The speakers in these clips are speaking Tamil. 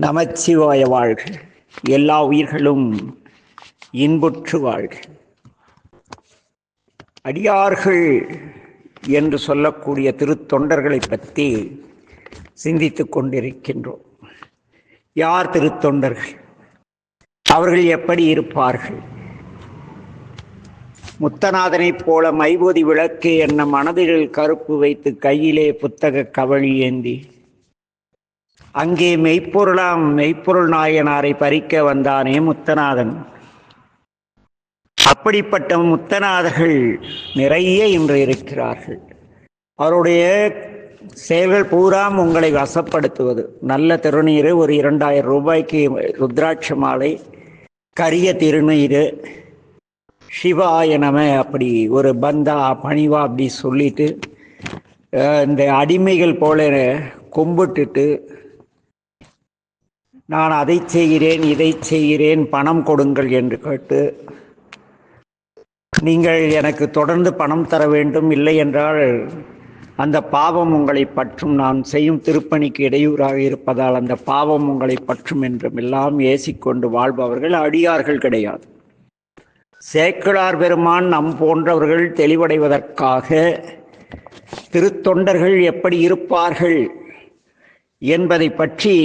நமச்சிவாய வாழ்க. எல்லா உயிர்களும் இன்புற்று வாழ்க. அடியார்கள் என்று சொல்லக்கூடிய திருத்தொண்டர்களை பற்றி சிந்தித்து கொண்டிருக்கின்றோம். யார் திருத்தொண்டர்கள்? அவர்கள் எப்படி இருப்பார்கள்? முத்தநாதனைப் போல மைபோதி விளக்கு என்ன மனதில் கருப்பு வைத்து கையிலே புத்தக கவழி ஏந்தி அங்கே மெய்ப்பொருளாம் மெய்ப்பொருள் நாயனாரை பறிக்க வந்தானே முத்தநாதன். அப்படிப்பட்ட முத்தநாதர்கள் நிறைய இன்று இருக்கிறார்கள். அவருடைய செயல்கள் பூராம் உங்களை வசப்படுத்துவது. நல்ல திருநீர் ஒரு இரண்டாயிரம் ரூபாய்க்கு ருத்ராட்ச மாலை கரிய திருநீர் சிவாய நம அப்படி ஒரு பந்தா பணிவா அப்படி சொல்லிட்டு இந்த அடிமைகள் போல கும்பிட்டுட்டு நான் அதை செய்கிறேன் இதை செய்கிறேன் பணம் கொடுங்கள் என்று கேட்டு நீங்கள் எனக்கு தொடர்ந்து பணம் தர வேண்டும் இல்லை என்றால் அந்த பாவம் உங்களை பற்றும். நான் செய்யும் திருப்பணிக்கு இடையூறாக இருப்பதால் அந்த பாவம் உங்களை பற்றும் என்றும் எல்லாம் ஏசிக்கொண்டு வாழ்பவர்கள் அடியார்கள் கிடையாது. சேக்கிழார் பெருமான் நம் போன்றவர்கள் தெளிவடைவதற்காக திருத்தொண்டர்கள் எப்படி இருப்பார்கள் என்பதை பற்றி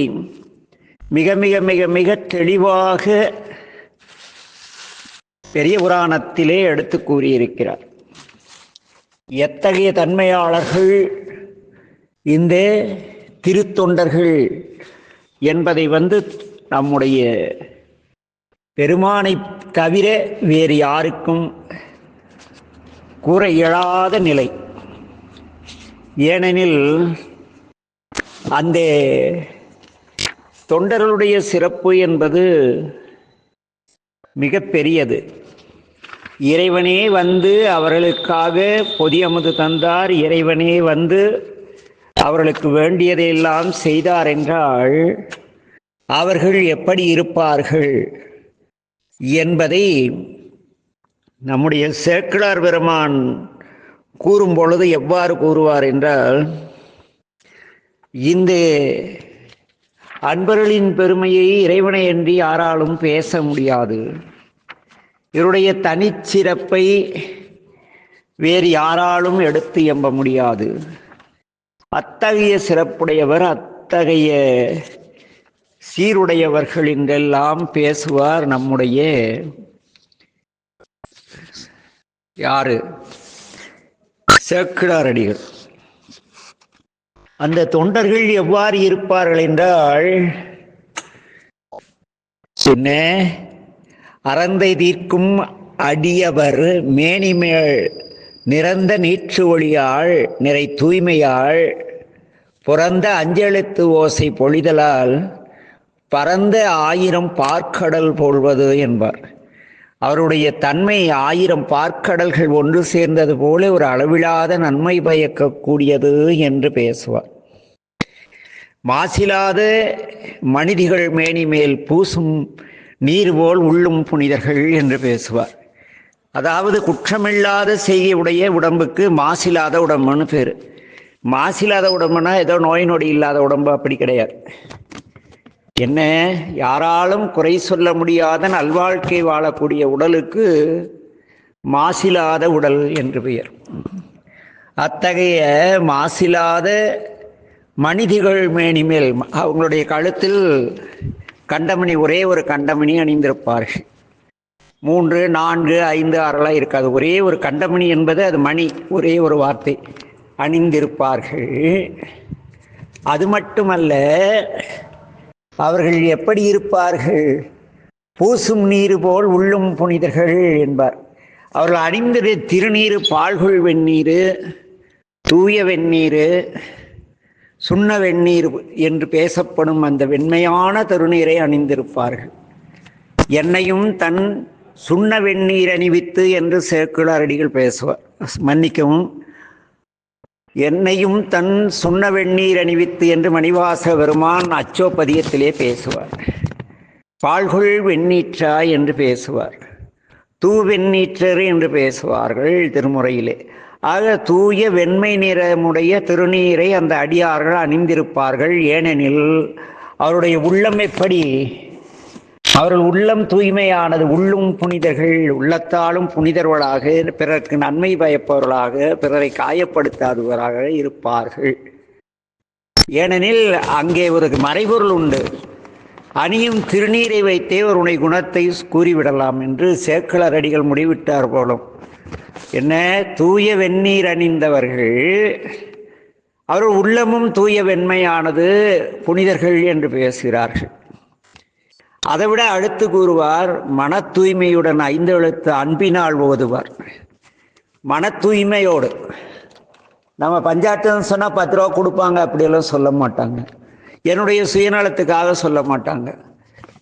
மிக மிக மிக மிக தெளிவாக பெரிய புராணத்திலே எடுத்து கூறியிருக்கிறார். எத்தகைய தன்மையாளர்கள் இந்த திருத்தொண்டர்கள் என்பதை வந்து நம்முடைய பெருமானை தவிர வேறு யாருக்கும் கூற இயலாத நிலை. ஏனெனில் அந்த தொண்டர்களுடைய சிறப்பு என்பது மிக பெரியது. இறைவனே வந்து அவர்களுக்காக பொதியமுது தந்தார். இறைவனே வந்து அவர்களுக்கு வேண்டியதையெல்லாம் செய்தார் என்றால் அவர்கள் எப்படி இருப்பார்கள் என்பதை நம்முடைய சேக்கிழார் பெருமான் கூறும் பொழுது எவ்வாறு கூறுவார் என்றால் இந்த அன்பர்களின் பெருமையை இறைவனை என்று யாராலும் பேச முடியாது. இவருடைய தனிச்சிறப்பை வேறு யாராலும் எடுத்து எம்ப முடியாது. அத்தகைய சிறப்புடையவர் அத்தகைய சீருடையவர்கள் என்றெல்லாம் பேசுவார் நம்முடைய யாரு? சேக்கிழாரடிகள். அந்த தொண்டர்கள் எவ்வாறு இருப்பார்கள் என்றால் என்ன? அறந்தை தீர்க்கும் அடியவர் மேனிமேல் நிறந்த நீற்று ஒளியாள் நிறை தூய்மையாள் புறந்த அஞ்செழுத்து ஓசை பொழிதலால் பரந்த ஆயிரம் பார்க்கடல் போல்வது என்பார். அவருடைய தன்மை ஆயிரம் பார்க்கடல்கள் ஒன்று சேர்ந்தது போல ஒரு அளவிலாத நன்மை பயக்கக்கூடியது என்று பேசுவார். மாசிலாத மனிதிகள் மேனி மேல் பூசும் நீர் போல் உள்ளும் புனிதர்கள் என்று பேசுவார். அதாவது குற்றமில்லாத செய்கையுடைய உடம்புக்கு மாசில்லாத உடம்புன்னு பேர். மாசில்லாத உடம்புனா ஏதோ நோய் நொடி இல்லாத உடம்பு அப்படி கிடையாது. என்ன? யாராலும் குறை சொல்ல முடியாத நல்வாழ்க்கை வாழக்கூடிய உடலுக்கு மாசிலாத உடல் என்று பெயர். அத்தகைய மாசிலாத மனிதிகள் மேனிமேல் அவங்களுடைய கழுத்தில் கண்டமணி ஒரே ஒரு கண்டமணி அணிந்திருப்பார்கள். மூன்று நான்கு ஐந்து ஆறுலாம் இருக்காது. ஒரே ஒரு கண்டமணி என்பது அது மணி ஒரே ஒரு வார்த்தை. அணிந்திருப்பார்கள். அது மட்டுமல்ல அவர்கள் எப்படி இருப்பார்கள்? பூசும் நீர் போல் உள்ளும் புனிதர்கள் என்பார். அவர்கள் அணிந்திரு திருநீர் பால்குள் வெந்நீர் தூய வெந்நீர் சுண்ண வெந்நீர் என்று பேசப்படும் அந்த வெண்மையான தருநீரை அணிந்திருப்பார்கள். என்னையும் தன் சுண்ண வெந்நீர் அணிவித்து என்று சேக்கிழாரடிகள் பேசுவார் மன்னிக்கவும் என்னையும் தன் சுண்ண வெந்நீர் அணிவித்து என்று மணிவாச பெருமான் அச்சோப்பதியத்திலே பேசுவார். பால்கொள் வெண்ணீற்றா என்று பேசுவார். தூ வெண்ணீற்றர் என்று பேசுவார்கள் திருமுறையிலே. ஆக தூய வெண்மை நிறமுடைய திருநீரை அந்த அடியார்கள் அணிந்திருப்பார்கள். ஏனெனில் அவருடைய உள்ளம் எப்படி? அவர்கள் உள்ளம் தூய்மையானது உள்ளும் புனிதர்கள் உள்ளத்தாலும் புனிதர்களாக பிறருக்கு நன்மை பயப்பவர்களாக பிறரை காயப்படுத்தாதவராக இருப்பார்கள். ஏனெனில் அங்கே ஒரு மறைபொருள் உண்டு. அணியும் திருநீரை வைத்தே ஒரு உனை குணத்தை கூறிவிடலாம் என்று சேக்கலர் அடிகள் முடிவிட்டார் போலும். என்ன? தூய வெந்நீர் அணிந்தவர்கள் அவர் உள்ளமும் தூய வெண்மையானது புனிதர்கள் என்று பேசுகிறார்கள். அதைவிட அடுத்து கூறுவார் மன தூய்மையுடன் ஐந்து எழுத்து அன்பினால் ஓதுவார். மன தூய்மையோடு நம்ம பஞ்சாயத்துன்னு சொன்னால் பத்து ரூபா கொடுப்பாங்க அப்படியெல்லாம் சொல்ல மாட்டாங்க. என்னுடைய சுயநலத்துக்காக சொல்ல மாட்டாங்க.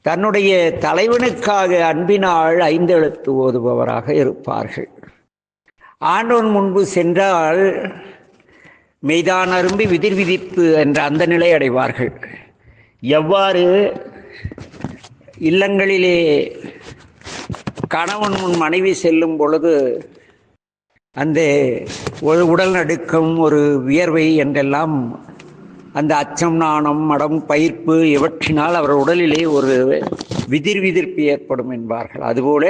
தன்னுடைய தலைவனுக்காக அன்பினால் ஐந்து எழுத்து ஓதுபவராக இருப்பார்கள். ஆண்டவன் முன்பு சென்றால் மெய்தான் அரும்பி விதிர் விதிப்பு என்ற அந்த நிலை அடைவார்கள் எவ்வாறு? இல்லங்களிலே கணவன் முன் மனைவி செல்லும் பொழுது அந்த ஒரு உடல் நடுக்கம் ஒரு வியர்வை என்றெல்லாம் அந்த அச்சம் நாணம் மடம் பயிர்ப்பு இவற்றினால் அவர் உடலிலே ஒரு விதிர் விதிர்ப்பு ஏற்படும் என்பார்கள். அதுபோல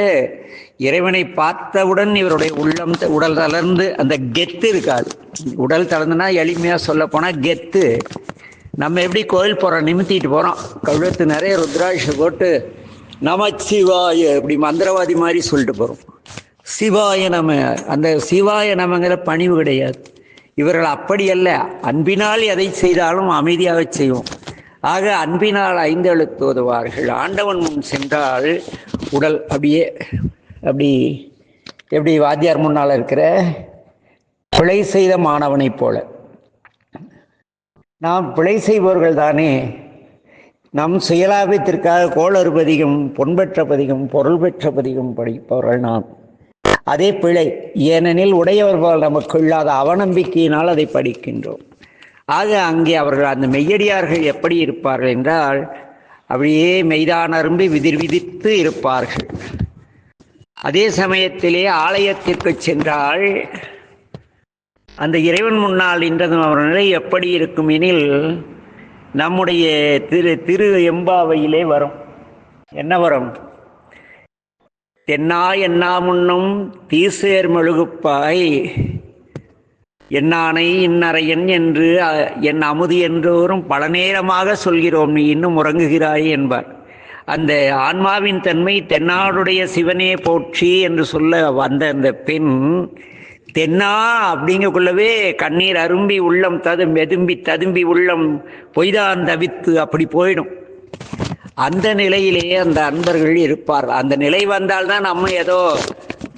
இறைவனை பார்த்தவுடன் இவருடைய உள்ளம் உடல் தளர்ந்து அந்த கெத்து இருக்காது. உடல் தளர்ந்துனா எளிமையாக சொல்ல போனால் கெத்து. நம்ம எப்படி கோயில் போகிறோம் நிமித்திட்டு போகிறோம் கழுத்து நிறைய ருத்ராட்சம் போட்டு நமச்சிவாய இப்படி மந்திரவாதி மாதிரி சொல்லிட்டு போகிறோம் சிவாய நம அந்த சிவாய நமங்கிற பணிவு கிடையாது. இவர்கள் அப்படி அல்ல. அன்பினால் எதை செய்தாலும் அமைதியாக செய்வோம். ஆக அன்பினால் ஐந்தெழுத்து உதவார்கள் ஆண்டவன் முன் சென்றால் உடல் அப்படியே அப்படி எப்படி வாத்தியார் முன்னால் இருக்கிற பிழை செய்த மாணவனைப் போல. நாம் பிழை செய்பவர்கள் தானே. நம் சுயலாபத்திற்காக கோளறு பதிகம் பொன்பெற்ற பதிகம் பொருள் பெற்ற பதிகம் படிப்பவர்கள் நாம். அதே பிழை ஏனெனில் உடையவர்கள் நமக்கு இல்லாத அவநம்பிக்கையினால் அதை படிக்கின்றோம். ஆக அங்கே அவர்கள் அந்த மெய்யடியார்கள் எப்படி இருப்பார்கள் என்றால் அப்படியே மெய்தான் அரும்பி விதிர் விதித்து இருப்பார்கள். அதே சமயத்திலே ஆலயத்திற்கு சென்றால் அந்த இறைவன் முன்னால் இன்றதும் அவர் நிலை எப்படி இருக்கும் எனில் நம்முடைய திரு திரு எம்பாவையிலே வரும். என்ன வரும்? தென்னா என்னா முன்னும் தீசேர் மெழுகுப்பாய் என்னானை இன்னறையன் என்று என் அமுதி என்றோரும் பல நேரமாக சொல்கிறோம் நீ இன்னும் உறங்குகிறாய் என்பார். அந்த ஆன்மாவின் தன்மை தென்னாடுடைய சிவனே போற்றி என்று சொல்ல வந்த அந்த பெண் தென்னா அப்படிங்கக்குள்ளவே கண்ணீர் அரும்பி உள்ளம் ததும் எதும்பி ததும்பி உள்ளம் பொய்தான் தவித்து அப்படி போயிடும். அந்த நிலையிலேயே அந்த அன்பர்கள் இருப்பார் அந்த நிலை வந்தால்தான் நம்ம ஏதோ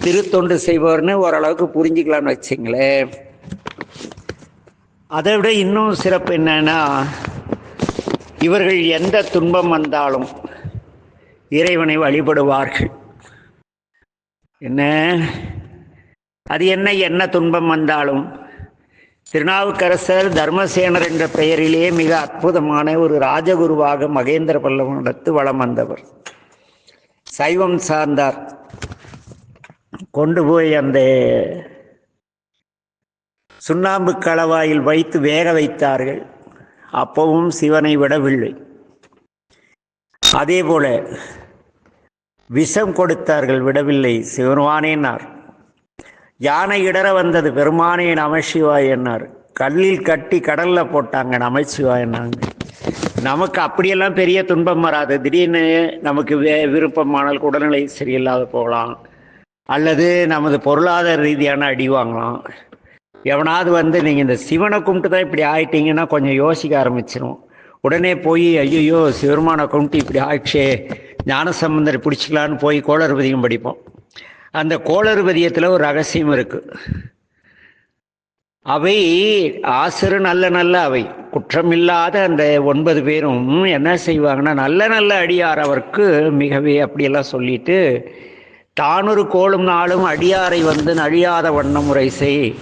திருத்தொண்டு செய்வோர்னு ஓரளவுக்கு புரிஞ்சுக்கலாம்னு வச்சுங்களேன். அதை விட இன்னும் சிறப்பு என்னன்னா இவர்கள் எந்த துன்பம் வந்தாலும் இறைவனை வழிபடுவார்கள். என்ன? அது என்ன என்ன துன்பம் வந்தாலும் திருநாவுக்கரசர் தர்மசேனர் என்ற பெயரிலே மிக அற்புதமான ஒரு ராஜகுருவாக மகேந்திர பல்லவனிடத்து வலம் வந்தவர். சைவம் சார்ந்தார். கொண்டு போய் அந்த சுண்ணாம்பு களவாயில் வைத்து வேக வைத்தார்கள். அப்பவும் சிவனை விடவில்லை. அதே போல விஷம் கொடுத்தார்கள் விடவில்லை. சிவனுவானேனார். யானை இடற வந்தது பெருமானே நமசிவாய் என்னார். கல்லில் கட்டி கடல்ல போட்டாங்க நமசிவாயன்னாங்க நமக்கு அப்படியெல்லாம் பெரிய துன்பம் வராது. திடீர்னு நமக்கு வே விருப்பமானால் உடல்நிலை சரியில்லாத போகலாம். அல்லது நமது பொருளாதார ரீதியான அடி வாங்கலாம். எவனாவது வந்து நீங்கள் இந்த சிவனை கும்பிட்டு தான் இப்படி ஆயிட்டீங்கன்னா கொஞ்சம் யோசிக்க ஆரம்பிச்சிடும் உடனே போய் ஐயோ சிவருமான கும்பிட்டு இப்படி ஆயிடுச்சே ஞானசம்பந்தரை பிடிச்சிக்கலான்னு போய் கோளறுபதியும் படிப்போம். அந்த கோளறுபதியத்தில் ஒரு ரகசியம் இருக்கு. அவை ஆசிரு நல்ல நல்ல அவை. குற்றமில்லாத அந்த ஒன்பது பேரும் என்ன செய்வாங்கன்னா நல்ல நல்ல அடியார் அவருக்கு மிகவே அப்படியெல்லாம் சொல்லிட்டு தானொரு கோளும் நாளும் அடியாரை வந்து அழியாத வண்ண முறை செய்.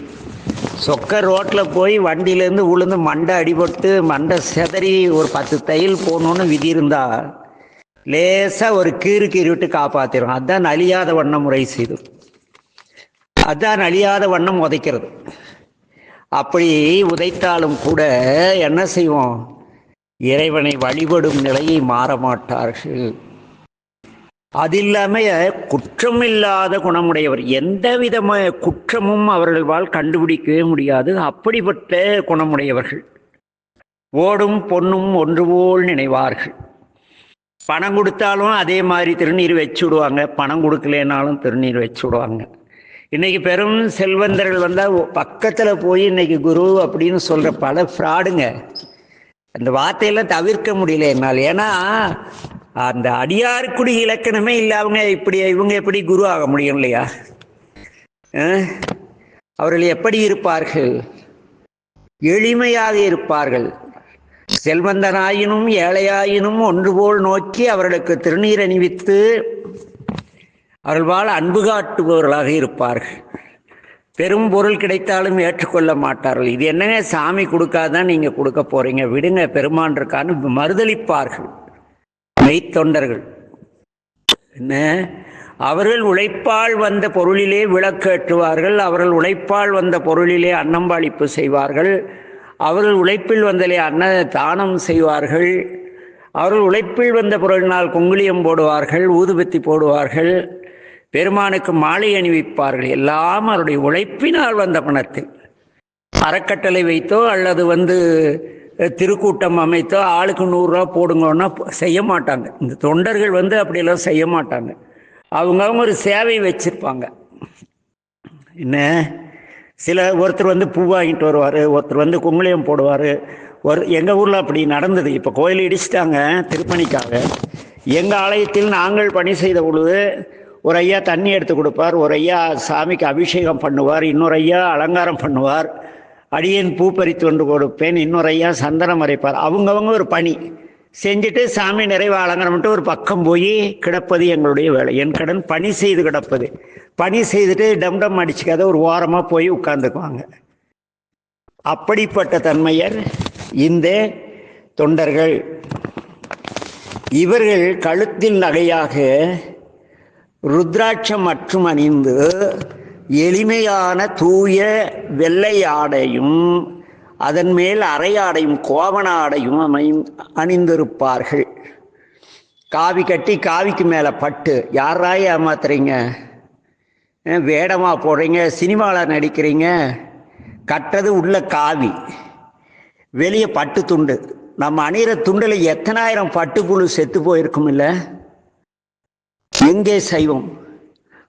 சொக்க ரோட்டில் போய் வண்டியிலேருந்து உளுந்து மண்டை அடிபட்டு மண்டை செதறி ஒரு பத்து தையல் போகணுன்னு விதி இருந்தால் லேசாக ஒரு கீறு கீறி விட்டு காப்பாற்றிடும் அதுதான் அழியாத வண்ணம் முறை செய்து. அதுதான் அழியாத வண்ணம் உதைக்கிறது. அப்படி உதைத்தாலும் கூட என்ன செய்வோம்? இறைவனை வழிபடும் நிலையை மாற மாட்டார்கள். அது இல்லாமல் குற்றமில்லாத குணமுடையவர். எந்த விதமான குற்றமும் அவர்களால் கண்டுபிடிக்கவே முடியாது. அப்படிப்பட்ட குணமுடையவர்கள். ஓடும் பொன்னும் ஒன்று போல் நினைவார்கள். பணம் கொடுத்தாலும் அதே மாதிரி திருநீர் வச்சு விடுவாங்க பணம் கொடுக்கலனாலும் திருநீர் வச்சு விடுவாங்க இன்னைக்கு பெரும் செல்வந்தர்கள் வந்தால் பக்கத்தில் போய் இன்னைக்கு குரு அப்படின்னு சொல்கிற பல ஃப்ராடுங்க. அந்த வார்த்தையெல்லாம் தவிர்க்க முடியல என்னால். ஏன்னா அந்த அடியாருக்குடி இலக்கணமே இல்லாமங்க இப்படி இவங்க எப்படி குரு ஆக முடியும் இல்லையா? அவர்கள் எப்படி இருப்பார்கள்? எளிமையாக இருப்பார்கள். செல்வந்தனாயினும் ஏழையாயினும் ஒன்று போல் நோக்கி அவர்களுக்கு திருநீர் அணிவித்து அவர்களால் அன்பு காட்டுபவர்களாக இருப்பார்கள். பெரும் பொருள் கிடைத்தாலும் ஏற்றுக்கொள்ள மாட்டார்கள். இது என்னங்க? சாமி கொடுக்காதான் நீங்கள் கொடுக்க போறீங்க? விடுங்க பெருமான் இருக்கான்னு மறுதளிப்பார்கள் மெய்த்தொண்டர்கள். என்ன? அவர்கள் உழைப்பால் வந்த பொருளிலே விளக்கேற்றுவார்கள். அவர்கள் உழைப்பால் வந்த பொருளிலே அன்னம்பாளிப்பு செய்வார்கள். அவர்கள் உழைப்பில் வந்தலே அன்ன தானம் செய்வார்கள். அவர்கள் உழைப்பில் வந்த பொருளினால் குங்குளியம் போடுவார்கள் ஊதுபத்தி போடுவார்கள் பெருமானுக்கு மாலை அணிவிப்பார்கள். எல்லாம் அவருடைய உழைப்பினால் வந்த பணத்தில். அறக்கட்டளை வைத்தோ அல்லது வந்து திருக்கூட்டம் அமைத்தோ ஆளுக்கு நூறுரூவா போடுங்கன்னா செய்ய மாட்டாங்க. இந்த தொண்டர்கள் வந்து அப்படியெல்லாம் செய்ய மாட்டாங்க. அவங்க அவங்க ஒரு சேவை வச்சிருப்பாங்க. என்ன? சில ஒருத்தர் வந்து பூ வாங்கிட்டு வருவார் ஒருத்தர் வந்து குங்குளியம் போடுவார். ஒரு எங்கள் ஊரில் அப்படி நடந்தது. இப்போ கோயில் இடிச்சிட்டாங்க திருப்பணிக்காக. எங்கள் ஆலயத்தில் நாங்கள் பணி செய்த பொழுது ஒரு ஐயா தண்ணி எடுத்து கொடுப்பார் ஒரு ஐயா சாமிக்கு அபிஷேகம் பண்ணுவார் இன்னொரு ஐயா அலங்காரம் பண்ணுவார். அடியேன் பூ பறித்து கொண்டு கொடுப்பேன் இன்னொரு ஐயா சந்தனம் அரைப்பார். அவங்கவங்க ஒரு பணி. செஞ்சுட்டு சாமி நிறைவு அலங்கரம்ட்டு ஒரு பக்கம் போய் கிடப்பது எங்களுடைய வேலை. என் கடன் பணி செய்து கிடப்பது. பணி செய்துட்டு டம் டம் அடிச்சுக்காத ஒரு ஓரமாக போய் உட்காந்துக்குவாங்க அப்படிப்பட்ட தன்மையர் இந்த தொண்டர்கள். இவர்கள் கழுத்தில் நகையாக ருத்ராட்சம் மற்றும் அணிந்து எளிமையான தூய வெள்ளை ஆடையும் அதன் மேல் அரையாடையும் கோவனாடையும் அமை அணிந்திருப்பார்கள். காவி கட்டி காவிக்கு மேலே பட்டு. யாராய் ஏமாத்துறீங்க? வேடமாக போடுறீங்க? சினிமாவில் நடிக்கிறீங்க? கட்டுறது உள்ள காவி. வெளியே பட்டு துண்டு. நம்ம அணிகிற துண்டில் எத்தனாயிரம் பட்டுப்புழு செத்து போயிருக்கும் இல்லை? எங்கே சைவம்?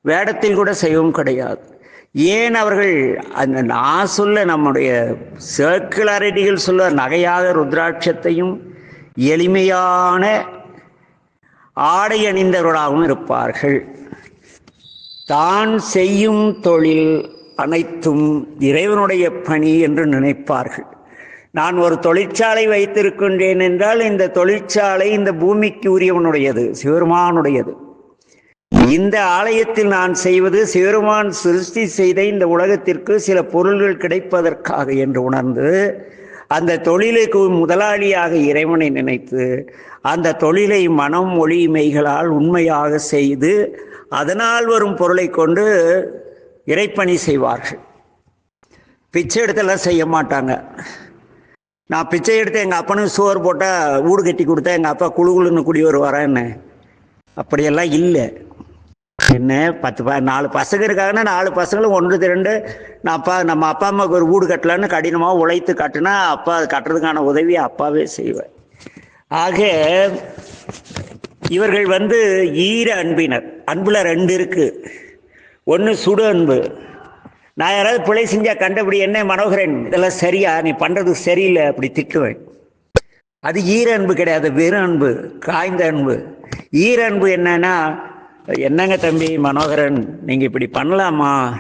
வேடத்தில் கூட சைவம் கிடையாது. ஏன் அவர்கள் அந்த நான் சொல்ல நம்முடைய சேக்கிளாரிட்டிகள் சொல்ல நகையாக ருத்ராட்சத்தையும் எளிமையான ஆடை அணிந்தவர்களாகவும் இருப்பார்கள். தான் செய்யும் தொழில் அனைத்தும் இறைவனுடைய பணி என்று நினைப்பார்கள். நான் ஒரு தொழிற்சாலை வைத்திருக்கின்றேன் என்றால் இந்த தொழிற்சாலை இந்த பூமிக்கு உரியவனுடையது சிவருமானுடையது இந்த ஆலயத்தில் நான் செய்வது சிவருமான் சிருஷ்டி செய்த இந்த உலகத்திற்கு சில பொருள்கள் கிடைப்பதற்காக என்று உணர்ந்து அந்த தொழிலுக்கு முதலாளியாக இறைவனை நினைத்து அந்த தொழிலை மனம் மொழி மெய்களால் உண்மையாக செய்து அதனால் வரும் பொருளை கொண்டு இறைப்பணி செய்வார்கள். பிச்சை எடுத்தெல்லாம் செய்ய மாட்டாங்க. நான் பிச்சை எடுத்து எங்கள் அப்பனுக்கு சோறு போட்டால் ஊடு கட்டி கொடுத்தா எங்கள் அப்பா குழு குழுன்னு குடி வருவாரான்னு அப்படியெல்லாம் இல்லை. என்ன பத்து ப நாலு பசங்க இருக்காங்கன்னா நாலு பசங்களும் ஒன்று திரண்டு நான் அப்பா நம்ம அப்பா அம்மாவுக்கு ஒரு வீடு கட்டலான்னு கடினமாக உழைத்து கட்டினா அப்பா அது கட்டுறதுக்கான உதவியை அப்பாவே செய்வேன் ஆக இவர்கள் வந்து ஈர அன்பினர். அன்பில் ரெண்டு இருக்குது ஒன்று சுடு அன்பு. நான் யாராவது பிழை செஞ்சால் கண்டபடி என்ன மனோகரன் இதெல்லாம் சரியா? நீ பண்ணுறது சரியில்லை அப்படி திட்டுவேன். அது ஈர அன்பு கிடையாது வெறும் அன்பு காய்ந்த அன்பு. ஈர அன்பு என்னன்னா என்னங்க தம்பி மனோகரன் நீங்கள் இப்படி பண்ணலாமா?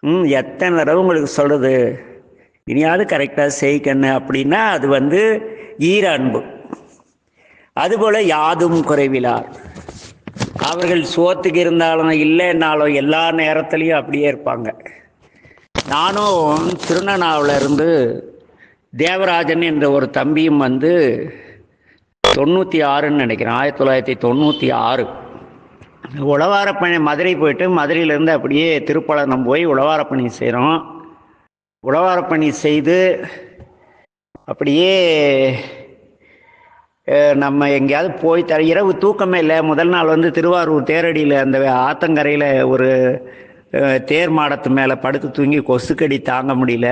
ம் எத்தனை தடவை உங்களுக்கு சொல்கிறது இனியாவது கரெக்டாக செய்கண்ணு அப்படின்னா அது வந்து ஈர அன்பு. அதுபோல் யாதும் குறைவிலார். அவர்கள் சோத்துக்கு இருந்தாலும் இல்லைன்னாலும் எல்லா நேரத்துலையும் அப்படியே இருப்பாங்க. நானும் திருநனாவிலிருந்து தேவராஜன் என்ற ஒரு தம்பியும் வந்து தொண்ணூற்றி ஆறுன்னு நினைக்கிறேன். ஆயிரத்தி தொள்ளாயிரத்தி தொண்ணூற்றி ஆறு. உழவாரப்பணி மதுரை போயிட்டு மதுரையிலேருந்து அப்படியே திருப்பழனம் போய் உழவாரப்பணி செய்கிறோம் உழவாரப்பணி செய்து அப்படியே நம்ம எங்கேயாவது போய் தர இரவு தூக்கமே இல்லை. முதல் நாள் வந்து திருவாரூர் தேரடியில் அந்த ஆத்தங்கரையில் ஒரு தேர் மாடத்து மேலே படுத்து தூங்கி கொசுக்கடி தாங்க முடியல.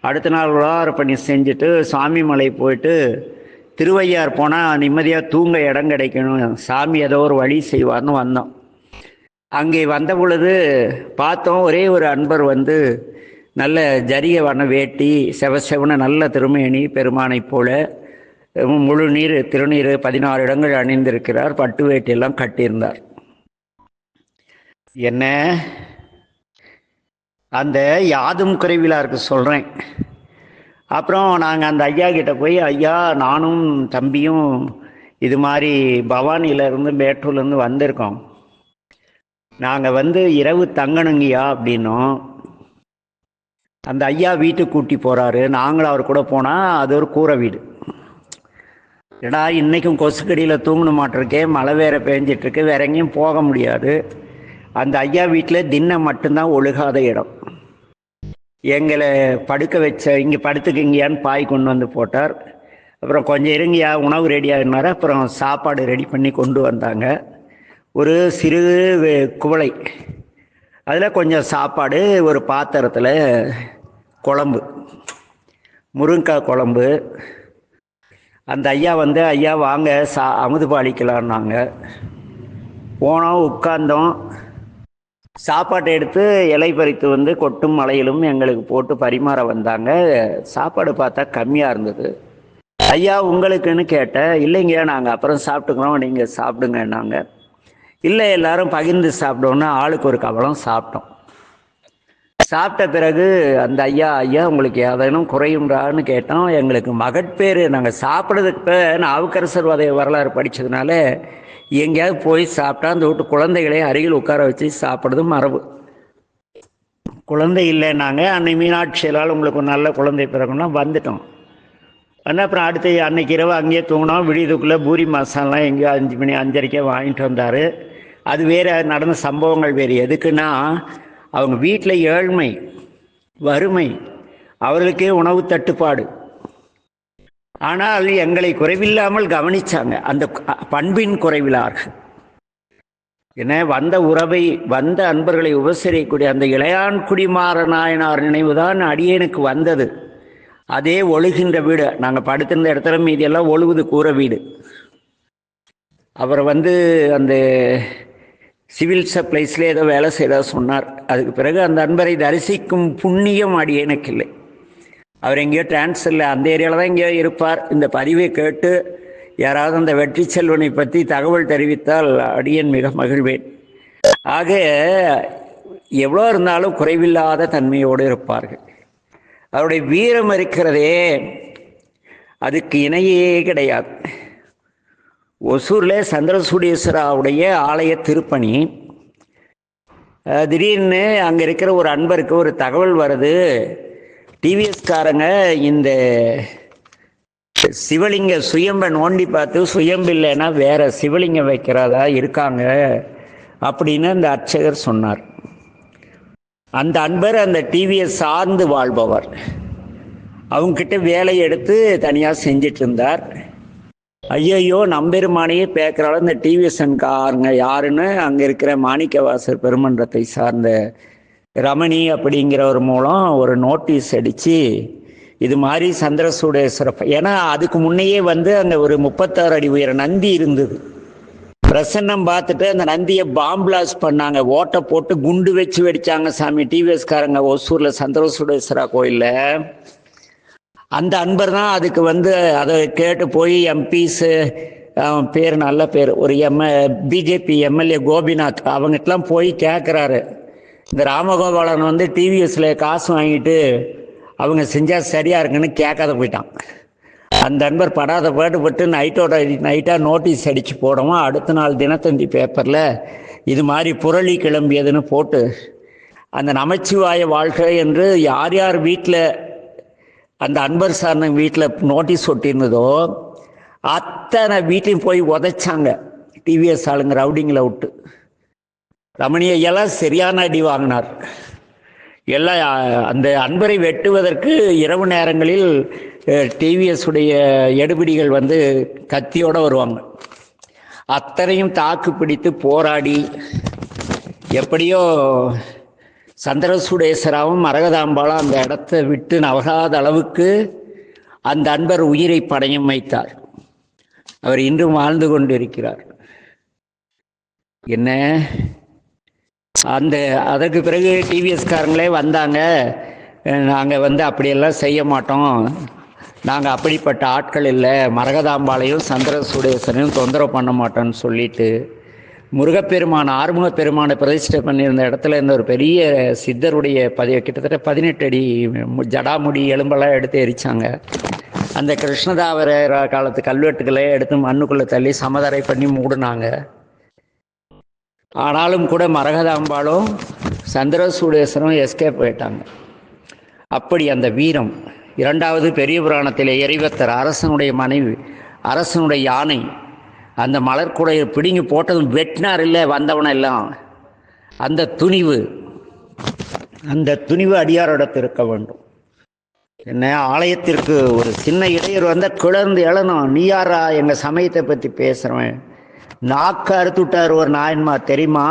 அடுத்த நாள் உழவார பணி செஞ்சுட்டு சாமி மலை போயிட்டு திருவையார் போனால் நிம்மதியாக தூங்க இடம் கிடைக்கணும். சாமி ஏதோ ஒரு வழி செய்வார்னு வந்தோம். அங்கே வந்த பொழுது பார்த்தோம் ஒரே ஒரு அன்பர் வந்து நல்ல ஜரிய வண்ண வேட்டி செவ செவன நல்ல திருமேனி பெருமானைப் போல முழு நீர் திருநீர் பதினாறு இடங்கள் அணிந்திருக்கிறார். பட்டு வேட்டியெல்லாம் கட்டியிருந்தார். என்ன? அந்த யாதும் குறைவிலாருக்கு சொல்கிறேன் அப்புறம் நாங்கள் அந்த ஐயா கிட்ட போய் ஐயா நானும் தம்பியும் இது மாதிரி பவானியிலேருந்து மேட்டூர்லேருந்து வந்திருக்கோம். நாங்கள் வந்து இரவு தங்கணுங்கய்யா அப்படின்னோம். அந்த ஐயா வீட்டுக்கு கூட்டி போகிறாரு நாங்களும் அவர் கூட போனால் அது ஒரு கூரை வீடு. ஏடா இன்றைக்கும் கொசுக்கடியில் தூங்கணும் மாட்டிருக்கேன் மழை வேற பெஞ்சிட்ருக்கு. வேற எங்கேயும் போக முடியாது. அந்த ஐயா வீட்டில் தின்னம் மட்டும்தான் ஒழுகாத இடம். எங்களை படுக்க வச்ச இங்கே படுத்துக்கிங்கயான்னு பாய் கொண்டு வந்து போட்டார். அப்புறம் கொஞ்சம் இருங்கயா உணவு ரெடியாகினார் அப்புறம் சாப்பாடு ரெடி பண்ணி கொண்டு வந்தாங்க. ஒரு சிறு குவளை. அதில் கொஞ்சம் சாப்பாடு ஒரு பாத்திரத்தில் குழம்பு. முருங்கைக்காய் குழம்பு. அந்த ஐயா வந்து ஐயா வாங்க சா அமுது பாலிக்கலான்னாங்க போனோம் உட்கார்ந்தோம். சாப்பாட்டை எடுத்து இலை பறித்து வந்து கொட்டும் மலையிலும் எங்களுக்கு போட்டு பரிமாற வந்தாங்க. சாப்பாடு பார்த்தா கம்மியாக இருந்தது. ஐயா உங்களுக்குன்னு கேட்டேன் இல்லைங்க நாங்கள் அப்புறம் சாப்பிட்டுக்கிறோம் நீங்கள் சாப்பிடுங்கன்னாங்க. இல்லை எல்லாரும் பகிர்ந்து சாப்பிட்டோன்னா ஆளுக்கு ஒரு கவலம் சாப்பிட்டோம். சாப்பிட்ட பிறகு அந்த ஐயா ஐயா உங்களுக்கு ஏதேனும் குறையுண்டான்னு கேட்டோம். எங்களுக்கு மகட்பேர் நாங்கள் சாப்பிட்றதுக்கு நான் அவுக்கரசர் வதை வரலாறு படித்ததுனால எங்கேயாவது போய் சாப்பிட்டா அந்த வீட்டு குழந்தைகளையும் அருகில் உட்கார வச்சு சாப்பிட்றது மரபு. குழந்தை இல்லைன்னாங்க அன்னை மீனாட்சியலால் உங்களுக்கு ஒரு நல்ல குழந்தை பிறகுன்னா வந்துட்டோம். ஆனால் அப்புறம் அடுத்து அன்னைக்கு இரவு அங்கேயே தூங்கினோம். விடியதுக்குள்ளே பூரி மசாலாம் எங்கேயோ அஞ்சு மணி அஞ்சரைக்கே வாங்கிட்டு வந்தார். அது வேறு நடந்த சம்பவங்கள் வேறு. எதுக்குன்னா அவங்க வீட்டில் ஏழ்மை வறுமை அவர்களுக்கே உணவு தட்டுப்பாடு. ஆனால் எங்களை குறைவில்லாமல் கவனிச்சாங்க. அந்த பண்பின் குறைவிலார்கள். என வந்த உறவை வந்த அன்பர்களை உபசரிக்கக்கூடிய அந்த இளையான்குடி மாறநாயனார் நினைவுதான் அடியேனுக்கு வந்தது. அதே ஒழுகின்ற வீடு. நாங்கள் படுத்திருந்த இடத்துல மீதியெல்லாம் ஒழுகுது கூரை வீடு. அவர் வந்து அந்த சிவில் சப்ளைஸ்ல ஏதோ வேலை செய்தா சொன்னார். அதுக்கு பிறகு அந்த அன்பரை தரிசிக்கும் புண்ணியம் அடியேனுக்கு இல்லை. அவர் எங்கேயோ டிரான்ஸ்ஃபரில் அந்த ஏரியாவில் தான் எங்கேயோ இருப்பார். இந்த பதிவை கேட்டு யாராவது அந்த வெற்றி செல்வனை பற்றி தகவல் தெரிவித்தால் அடியன் மிக மகிழ்வேன். ஆக எவ்வளோ இருந்தாலும் குறைவில்லாத தன்மையோடு இருப்பார்கள். அவருடைய வீரம் இருக்கிறதே அதுக்கு இணையே கிடையாது. ஒசூரில் சந்திரசூடேஸ்வராவுடைய ஆலய திருப்பணி திடீர்னு அங்கே இருக்கிற ஒரு அன்பருக்கு ஒரு தகவல் வருது. டிவிஎஸ்காரங்க இந்த சிவலிங்க சுயம்பை நோண்டி பார்த்து சுயம்பு இல்லைன்னா வேற சிவலிங்கம் வைக்கிறதா இருக்காங்க அப்படின்னு அந்த அர்ச்சகர் சொன்னார். அந்த அன்பர் அந்த டிவியை சார்ந்து வாழ்பவர். அவங்கக்கிட்ட வேலை எடுத்து தனியாக செஞ்சிட்டு இருந்தார் ஐயையோ நம்பெருமானையே பேக்கிறால இந்த டிவிஎஸ்என்காரங்க யாருன்னு அங்கே இருக்கிற மாணிக்கவாசர் பெருமன்றத்தை சார்ந்த ரமணி அப்படிங்கிறவர் மூலம் ஒரு நோட்டீஸ் அடித்து இது மாதிரி சந்திரசூடேஸ்வர ஏன்னா அதுக்கு முன்னையே வந்து அங்கே ஒரு முப்பத்தாறு அடி உயர நந்தி இருந்தது. பிரசன்னம் பார்த்துட்டு அந்த நந்தியை பாம் பிளாஸ்ட் பண்ணாங்க. ஓட்டை போட்டு குண்டு வச்சு வெடிச்சாங்க சாமி. டிவிஎஸ்காரங்க ஒசூரில் சந்திரசூடேஸ்வரா கோயிலில். அந்த அன்பர் தான் அதுக்கு வந்து அதை கேட்டு போய் எம்பிஸு அவன் பேர் நல்ல பேர். ஒரு எம் பிஜேபி எம்எல்ஏ கோபிநாத் அவங்ககிட்டலாம் போய் கேட்குறாரு இந்த ராமகோபாலன் வந்து டிவிஎஸ்ல காசு வாங்கிட்டு அவங்க செஞ்சால் சரியாக இருக்குன்னு கேட்காத போயிட்டான். அந்த அன்பர் படாத பாடுபட்டு நைட்டோட நைட்டாக நோட்டீஸ் அடித்து போடவும் அடுத்த நாள் தினத்தந்தி பேப்பரில் இது மாதிரி புரளி கிளம்பியதுன்னு போட்டு அந்த நமச்சிவாய வாழ்க என்று யார் யார் வீட்டில் அந்த அன்பர் சார்ந்த வீட்டில் நோட்டீஸ் ஒட்டியிருந்ததோ அத்தனை வீட்லையும் போய் உதைச்சாங்க டிவிஎஸ் ஆளுங்க ரவுடிங்கில் விட்டு. ரமணி ஐயாலாம் சரியான அடி வாங்கினார். எல்லாம் அந்த அன்பரை வெட்டுவதற்கு இரவு நேரங்களில் டிவிஎஸ் உடைய எடுபிடிகள் வந்து கத்தியோடு வருவாங்க. அத்தனையும் தாக்கு பிடித்து போராடி எப்படியோ சந்திரசூடேஸ்வராவும் மரகதாம்பாலும் அந்த இடத்த விட்டு நவகாத அளவுக்கு அந்த அன்பர் உயிரை படையும் வைத்தார். அவர் இன்றும் வாழ்ந்து கொண்டிருக்கிறார். என்ன? அந்த அதற்கு பிறகு டிவிஎஸ்காரங்களே வந்தாங்க. நாங்கள் வந்து அப்படியெல்லாம் செய்ய மாட்டோம். நாங்கள் அப்படிப்பட்ட ஆட்கள் இல்லை. மரகதாம்பாளையும் சந்திர சுடேசனையும் தொந்தரவு பண்ண மாட்டோம்னு சொல்லிட்டு முருகப்பெருமான் ஆறுமுக பெருமானை பிரதிஷ்டை பண்ணியிருந்த இடத்துல இருந்த ஒரு பெரிய சித்தருடைய பதிவு கிட்டத்தட்ட பதினெட்டு அடி மு- ஜடாமுடி எலும்பெல்லாம் எடுத்து எரிச்சாங்க. அந்த கிருஷ்ணதாவர காலத்து கல்வெட்டுகளை எடுத்து மண்ணுக்குள்ளே தள்ளி சமதரை பண்ணி மூடினாங்க. ஆனாலும் கூட மரகதாம்பாளும் சந்திரசூடேஸ்வரம் எஸ்கேப் போயிட்டாங்க. அப்படி அந்த வீரம் இரண்டாவது பெரிய புராணத்தில் எரிவத்தர் அரசனுடைய மனைவி அரசனுடைய யானை அந்த மலர்குடையை பிடுங்கி போட்டதும் வெட்டினார் இல்லை வந்தவன எல்லாம். அந்த துணிவு அந்த துணிவு அடியாரிடத்து இருக்க வேண்டும். என்ன ஆலயத்திற்கு ஒரு சின்ன இடையூறு வந்தால் கிளர்ந்து எழணும் நீ யாரா எங்கள் சமயத்தை பற்றி பேசுகிறவன் நாக்கு அறுத்துட்டார் ஒரு நாயன்மா தெரியுமா?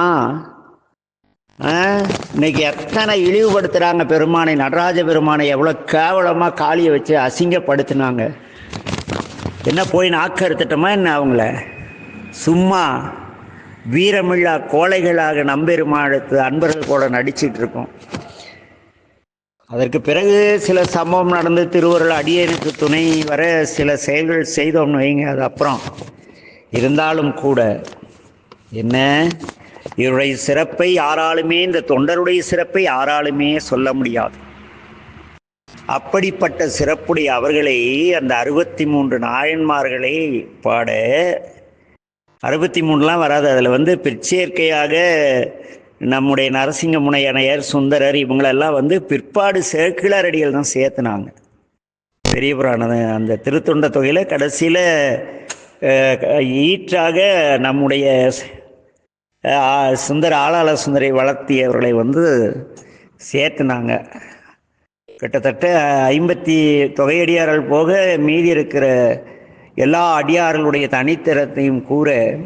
ஆ? இன்னைக்கு எத்தனை இழிவுபடுத்துகிறாங்க பெருமானை நடராஜ பெருமானை எவ்வளோ கேவலமாக காளியை வச்சு அசிங்கப்படுத்தினாங்க. என்ன போய் நாக்கு அறுத்துட்டோமா என்ன அவங்கள? சும்மா வீரமில்லா கோழைகளாக நம்பெருமாளுக்கு அன்பர்கள் கூட நடிச்சிட்டு இருக்கோம். அதற்கு பிறகு சில சம்பவம் நடந்து திருவருள் அடியனுக்கு துணை வர சில செயல்கள் செய்தோம்னு வைங்க அது அப்புறம். இருந்தாலும் கூட என்ன? இவருடைய சிறப்பை யாராலுமே இந்த தொண்டருடைய சிறப்பை யாராலுமே சொல்ல முடியாது. அப்படிப்பட்ட சிறப்புடைய அவர்களை அந்த அறுபத்தி மூன்று நாயன்மார்களை பாட அறுபத்தி மூணுலாம் வராது. அதில் வந்து பிற்சேர்க்கையாக நம்முடைய நரசிங்க முனையனையர் சுந்தரர் இவங்களெல்லாம் வந்து பிற்பாடு சேக்கிழாரடிகள் தான் சேர்த்துனாங்க. பெரிய புராணம் அந்த திருத்தொண்ட தொகையில் கடைசியில் ஈற்றாக நம்முடைய சுந்தர ஆளாள சுந்தரை வளர்த்தியவர்களை வந்து சேர்த்துனாங்க. கிட்டத்தட்ட ஐம்பத்தி தொகையடியார்கள் போக மீதி இருக்கிற எல்லா அடியார்களுடைய தனித்திறத்தையும் கூற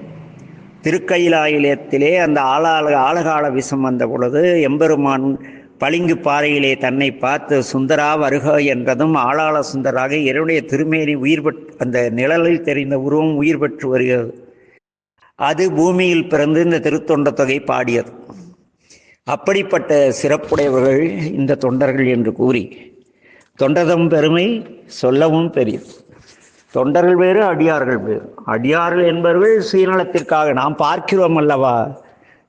திருக்கயிலாயிலத்திலே அந்த ஆளாள ஆழகால விஷம் வந்த பொழுது எம்பெருமான் பளிங்கு பாறையிலே தன்னை பார்த்து சுந்தரா வருக என்றதும் ஆளாள சுந்தராக இறைவனுடைய திருமேனி உயிர் பெற்று அந்த நிழலில் தெரிந்த உருவம் உயிர் பெற்று வருகிறது. அது பூமியில் பிறந்து இந்த திருத்தொண்ட தொகை பாடியது. அப்படிப்பட்ட சிறப்புடையவர்கள் இந்த தொண்டர்கள் என்று கூறி தொண்டதம் பெருமை சொல்லவும் பெரியது. தொண்டர்கள் வேறு அடியார்கள் வேறு. அடியார்கள் என்பவர்கள் சுயநலத்திற்காக நாம் பார்க்கிறோம் அல்லவா?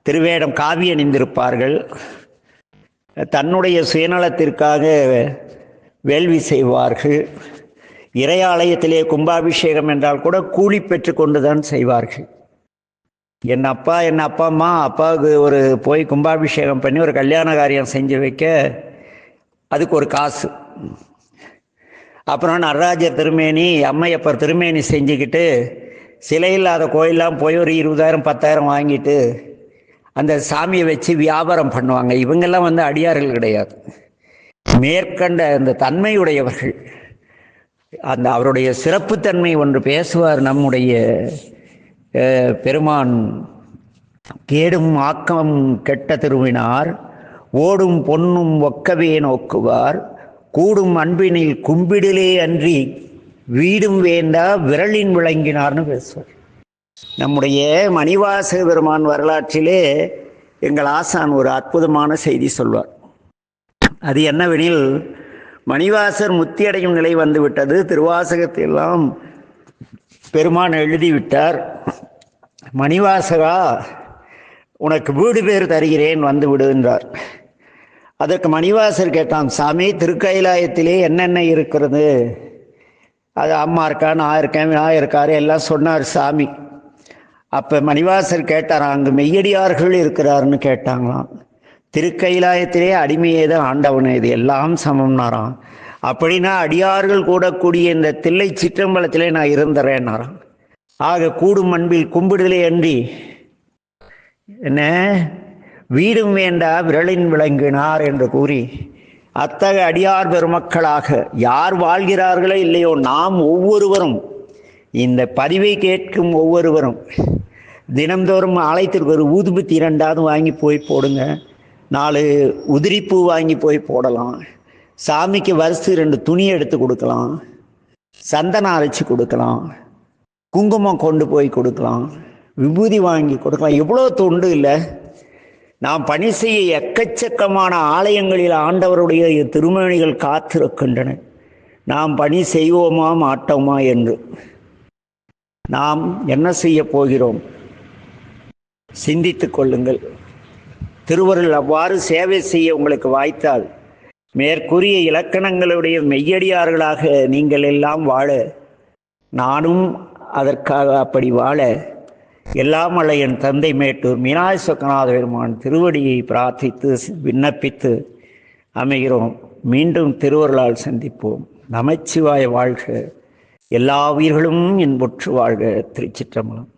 திருவேடம் காவி அணிந்திருப்பார்கள். தன்னுடைய சுயநலத்திற்காக வேள்வி செய்வார்கள். இறையாலயத்திலே கும்பாபிஷேகம் என்றால் கூட கூலி பெற்று கொண்டுதான் செய்வார்கள். என் அப்பா என் அப்பா அம்மா அப்பாவுக்கு ஒரு போய் கும்பாபிஷேகம் பண்ணி ஒரு கல்யாண காரியம் செஞ்சு வைக்க அதுக்கு ஒரு காசு. அப்புறம் நடராஜர் திருமேனி அம்மையப்பர் திருமேனி செஞ்சுக்கிட்டு சிலை இல்லாத கோயிலெலாம் போய் ஒரு இருபதாயிரம் பத்தாயிரம் வாங்கிட்டு அந்த சாமியை வச்சு வியாபாரம் பண்ணுவாங்க. இவங்கெல்லாம் வந்து அடியார்கள் கிடையாது. மேற்கண்ட அந்த தன்மையுடையவர்கள். அந்த அவருடைய சிறப்புத்தன்மை ஒன்று பேசுவார் நம்முடைய பெருமான். கேடும் ஆக்கம் கெட்ட திருவினார். ஓடும் பொன்னும் ஒக்கவே நோக்குவார். கூடும் அன்பினில் கும்பிடிலே அன்றி வீடும் வேண்டா விரலின் விளங்கினார்னு பேசுவார். நம்முடைய மணிவாசக பெருமான் வரலாற்றிலே எங்கள் ஆசான் ஒரு அற்புதமான செய்தி சொல்வார். அது என்னவெனில் மணிவாசர் முத்தியடையும் நிலை வந்துவிட்டது. திருவாசகத்தையெல்லாம் பெருமான் எழுதிவிட்டார். மணிவாசகா உனக்கு வீடு பேர் தருகிறேன் வந்து விடு என்றார். அதற்கு மணிவாசர் கேட்டான் சாமி திருக்கைலாயத்திலே என்னென்ன இருக்கிறது? அது அம்மா இருக்கான் நான் இருக்கேன் நான் இருக்காரு எல்லாம் சொன்னார் சாமி. அப்போ மணிவாசர் கேட்டாராம் அங்கு மெய்யடியார்கள் இருக்கிறாருன்னு கேட்டாங்களாம். திருக்கைலாயத்திலே அடிமையே தான் ஆண்டவன் இது எல்லாம் சமம்னாராம். அப்படின்னா அடியார்கள் கூடக்கூடிய இந்த தில்லை சிற்றம்பலத்திலே நான் இருந்துறேன்னாராம். ஆக கூடும் அன்பில் கும்பிடுதலே அன்றி. என்ன? வீடும் வேண்டா விரலின் விளங்கினார் என்று கூறி அத்தகைய அடியார் பெருமக்களாக யார் வாழ்கிறார்களோ இல்லையோ நாம் ஒவ்வொருவரும் இந்த பதிவை கேட்கும் ஒவ்வொருவரும் தினம்தோறும் ஆலயத்திற்கு ஒரு ஊதுபத்தி இரண்டாவது வாங்கி போய் போடுங்க. நாலு உதிரிப்பூ வாங்கி போய் போடலாம். சாமிக்கு வரிசு ரெண்டு துணி எடுத்து கொடுக்கலாம். சந்தனம் அரைச்சி கொடுக்கலாம். குங்குமம் கொண்டு போய் கொடுக்கலாம். விபூதி வாங்கி கொடுக்கலாம். எவ்வளோ தொண்டு இல்லை. நாம் பணி செய்ய எக்கச்சக்கமான ஆலயங்களில் ஆண்டவருடைய திருமணிகள் காத்திருக்கின்றன. நாம் பணி செய்வோமா மாட்டோமா என்று. நாம் என்ன செய்ய போகிறோம்? சிந்தித்து கொள்ளுங்கள். திருவருள் அவ்வாறு சேவை செய்ய உங்களுக்கு வாய்த்தால் மேற்கூறிய இலக்கணங்களுடைய மெய்யடியார்களாக நீங்கள் எல்லாம் வாழ நானும் அதற்காக அப்படி வாழ எல்லாம் அல்ல என் தந்தை மேட்டூர் மீனாய் சொக்கநாத பெருமான் திருவடியை பிரார்த்தித்து விண்ணப்பித்து அமைகிறோம். மீண்டும் திருவருளால் சந்திப்போம். நமச்சிவாய வாழ்க. எல்லா உயிர்களும் என்பொற்று வாழ்க திருச்சிற்றம்பலம்.